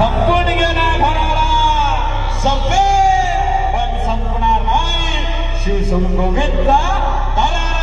संपून गेला भराला संपे. पण संपणार नाही. शिवसंगोविंदा दलाला